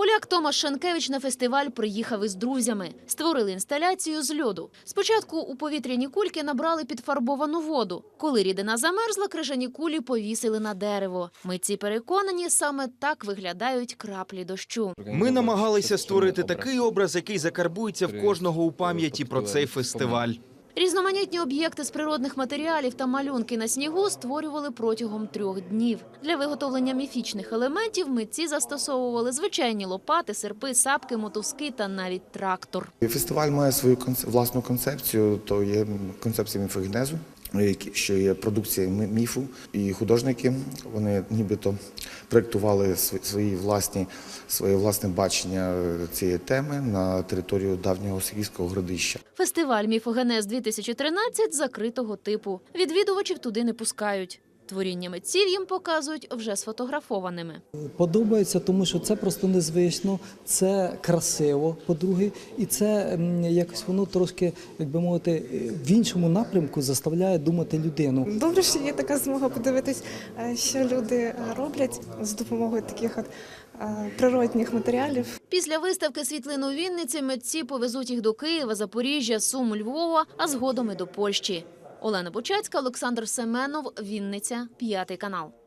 Поляк Томаш Шанкевич на фестиваль приїхав із друзями. Створили інсталяцію з льоду. Спочатку у повітряні кульки набрали підфарбовану воду. Коли рідина замерзла, крижані кулі повісили на дерево. Митці переконані, саме так виглядають краплі дощу. Ми намагалися створити такий образ, який закарбується в кожного у пам'яті про цей фестиваль. Різноманітні об'єкти з природних матеріалів та малюнки на снігу створювали протягом трьох днів. Для виготовлення міфічних елементів митці застосовували звичайні лопати, серпи, сапки, мотузки та навіть трактор. Фестиваль має свою власну концепцію, то є концепція міфогенезу, які- що є продукція мі- міфу. І художники вони нібито проєктували свої власні, своє власне бачення цієї теми на територію давнього сирійського городища. Фестиваль Міфогенез 2013 закритого типу. Відвідувачів туди не пускають. Творіння митців їм показують вже сфотографованими. Подобається, тому що це просто незвично, це красиво, по-друге, і це якось воно трошки, як би мовити, в іншому напрямку заставляє думати людину. Добре, що є така змога подивитись, е, що люди е, роблять з допомогою таких от е, природних матеріалів. Після виставки світлин у Вінниці митці повезуть їх до Києва, Запоріжжя, Сум, Львова, а згодом і до Польщі. Олена Бучацька, Олександр Семенов, Вінниця, п'ятий канал.